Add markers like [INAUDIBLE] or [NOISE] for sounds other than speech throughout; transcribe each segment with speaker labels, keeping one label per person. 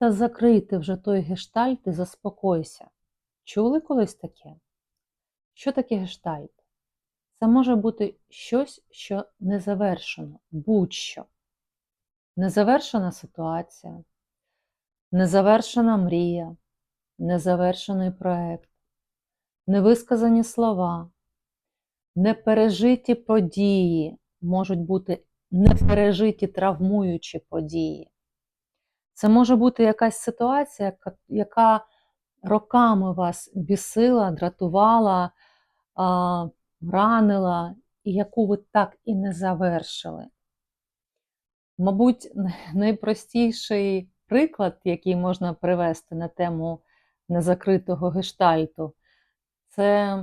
Speaker 1: Та закрийте вже той гештальт і заспокойся. Чули колись таке? Що таке гештальт? Це може бути щось, що не завершено, будь-що. Незавершена ситуація, незавершена мрія, незавершений проект, невисказані слова, непережиті події, можуть бути непережиті травмуючі події. Це може бути якась ситуація, яка- роками вас бісила, дратувала, ранила, і яку ви так і не завершили. Мабуть, [LAUGHS] найпростіший приклад, який можна привести на тему незакритого гештальту, це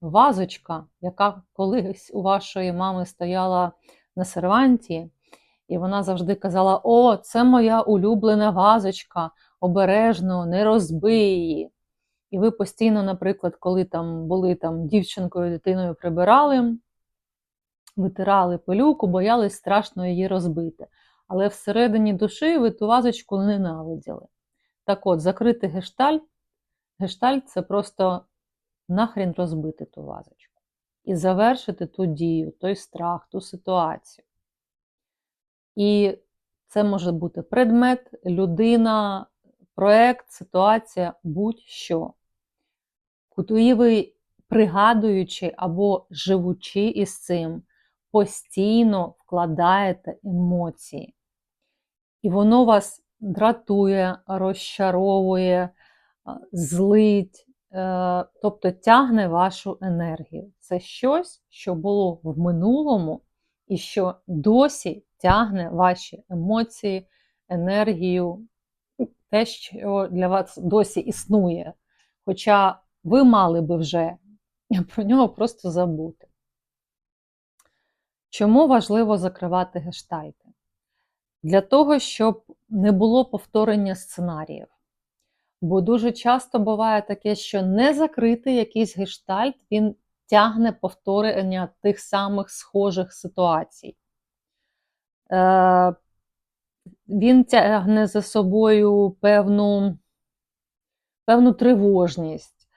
Speaker 1: вазочка, яка колись у вашої мами стояла на серванті, і вона завжди казала: О, це моя улюблена вазочка, обережно, не розбий її. І ви постійно, наприклад, коли там були там дівчинкою, дитиною прибирали, витирали пилюку, боялись страшно її розбити. Але всередині душі ви ту вазочку ненавиділи. Так от, закрити гештальт, гештальт це просто нахрін розбити ту вазочку і завершити ту дію, той страх, ту ситуацію. І це може бути предмет, людина, проект, ситуація, будь-що. Куди ви, пригадуючи або живучи із цим, постійно вкладаєте емоції. І воно вас дратує, розчаровує, злить, е, тобто тягне вашу енергію. Це щось, що було в минулому і що досі тягне ваші емоції, енергію, те, що для вас досі існує. Хоча ви мали би вже [LAUGHS] про нього просто забути. Чому важливо закривати гештальти? Для того, щоб не було повторення сценаріїв. Бо дуже часто буває таке, що не закритий якийсь гештальт, він тягне повторення тих самих схожих ситуацій. Е, він тягне за собою певну, певну тривожність,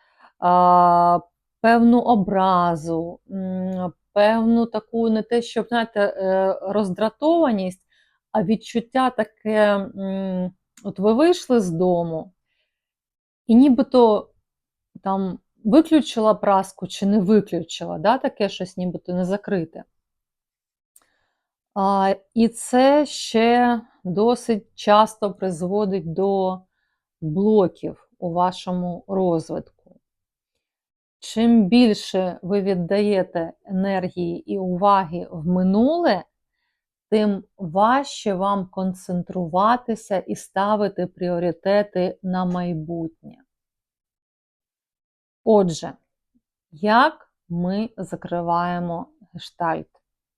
Speaker 1: певну образу, певну таку не те, щоб знаєте, е, роздратованість, а відчуття таке: от ви вийшли з дому, і нібито там виключила праску чи не виключила, да, таке щось нібито не закрите. І це ще досить часто призводить до блоків у вашому розвитку. Чим більше ви віддаєте енергії і уваги в минуле, тим важче вам концентруватися і ставити пріоритети на майбутнє. Отже, як ми закриваємо гештальт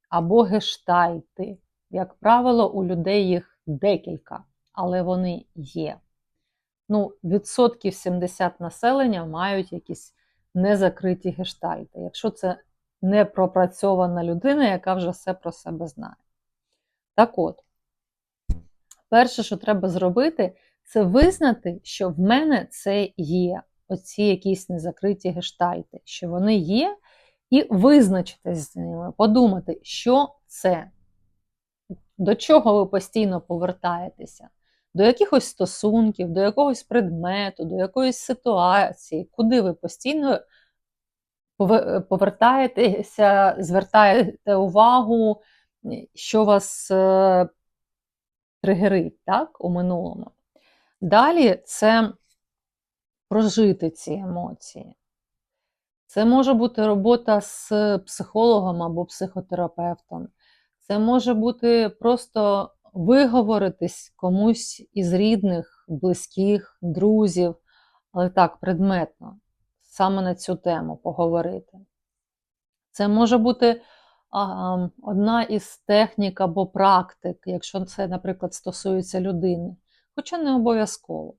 Speaker 1: або гештальти? Як правило, у людей їх декілька, але вони є. Ну, відсотків 70 населення мають якісь незакриті гештальти, якщо це не пропрацьована людина, яка вже все про себе знає. Так от, перше, що треба зробити, це визнати, що в мене це є. Оці якісь незакриті гештальти, що вони є, і визначитись з ними, подумати, що це, до чого ви постійно повертаєтеся, до якихось стосунків, до якогось предмету, до якоїсь ситуації, куди ви постійно повертаєтеся, звертаєте увагу, що вас е, тригерить так, у минулому. Далі це прожити ці емоції. Це може бути робота з психологом або психотерапевтом. Це може бути просто виговоритись комусь із рідних, близьких, друзів, але так, предметно, саме на цю тему поговорити. Це може бути одна із технік або практик, якщо це, наприклад, стосується людини, хоча не обов'язково.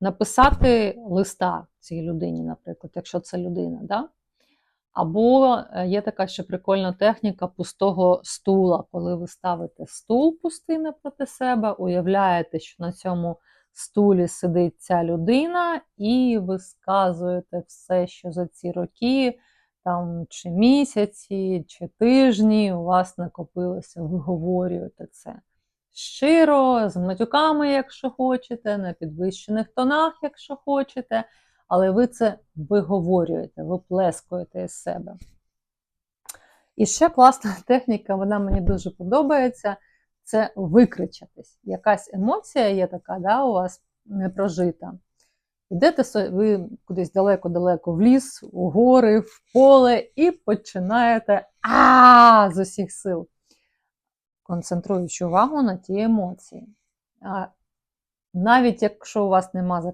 Speaker 1: Написати листа цій людині, наприклад, якщо це людина, да? Або е, є така ще прикольна техніка пустого стула, коли ви ставите стул пустий напроти себе, уявляєте, що на цьому стулі сидить ця людина, і висказуєте все, що за ці роки, там, чи місяці, чи тижні у вас накопилося, виговорюєте це щиро, з матюками, якщо хочете, на підвищених тонах, якщо хочете, але ви це виговорюєте, виплескуєте із себе. І ще класна [LAUGHS] техніка, вона мені дуже подобається. Це викричатись. Якась емоція є така, да, у вас не прожита. Йдете ви кудись далеко-далеко в ліс, у гори, в поле, і починаєте а з усіх сил, концентруючи увагу на ті емоції. А навіть якщо у вас нема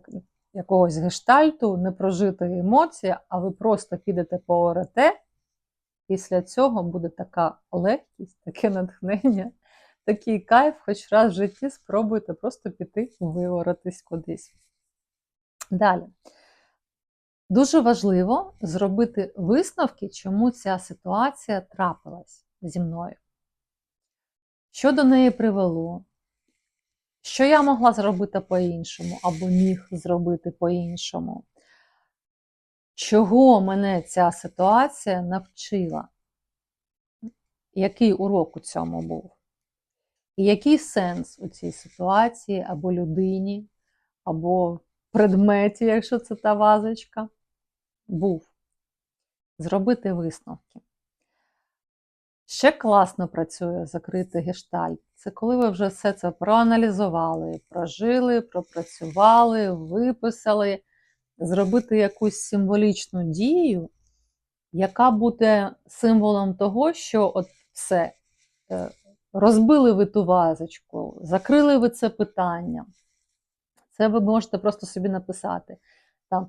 Speaker 1: якогось гештальту, непрожитої емоції, а ви просто підете поорете, після цього буде така легкість, таке натхнення, такий кайф, хоч раз в житті спробуйте просто піти виоротись кудись. Далі. Дуже важливо зробити висновки, чому ця ситуація трапилась зі мною. Що до неї привело? Що я могла зробити по-іншому або міг зробити по-іншому? Чого мене ця ситуація навчила? Який урок у цьому був? І який сенс у цій ситуації або людині, або предметі, якщо це та вазочка, був? Зробити висновки. Ще класно працює закритий гештальт. Це коли ви вже все це проаналізували, прожили, пропрацювали, виписали, зробити якусь символічну дію, яка буде символом того, що от все, е, розбили ви ту вазочку, закрили ви це питання. Це ви можете просто собі написати. Там,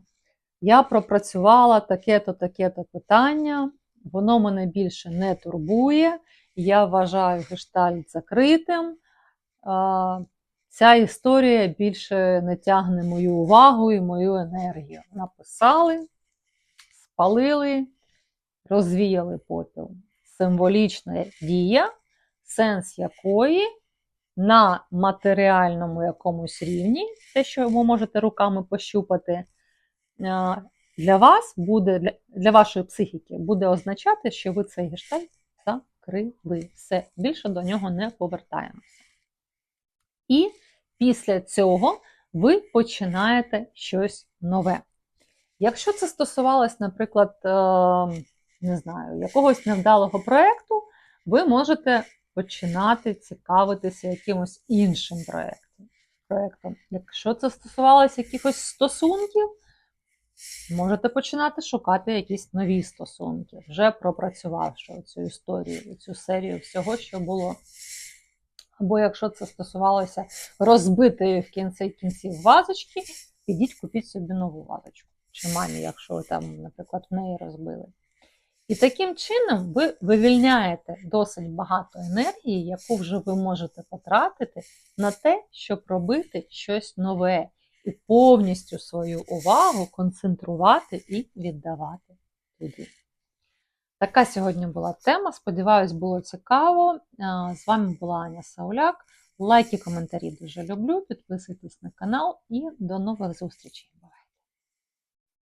Speaker 1: я пропрацювала таке-то, таке-то питання, воно мене більше не турбує, я вважаю гештальт закритим. Ця історія більше не тягне мою увагу і мою енергію. Написали, спалили, розвіяли попіл. Символічна дія, сенс якої на матеріальному якомусь рівні, те, що ви можете руками пощупати, для вас буде, для, для вашої психіки, буде означати, що ви цей гештальт закрили. Все, більше до нього не повертаємося. І після цього ви починаєте щось нове. Якщо це стосувалось, наприклад, е, не знаю, якогось невдалого проєкту, ви можете починати цікавитися якимось іншим проєктом. проєктом. Якщо це стосувалося якихось стосунків, можете починати шукати якісь нові стосунки, вже пропрацювавши цю історію, цю серію всього, що було. Або якщо це стосувалося розбитої в кінці кінців вазочки, підіть купіть собі нову вазочку. Чи мамі, якщо ви там, наприклад, в неї розбили. І таким чином ви вивільняєте досить багато енергії, яку вже ви можете потратити на те, щоб робити щось нове і повністю свою увагу концентрувати і віддавати туди. Така сьогодні була тема. Сподіваюсь, було цікаво. З вами була Аня Сауляк. Лайки, коментарі дуже люблю. Підписуйтесь на канал і до нових зустрічей.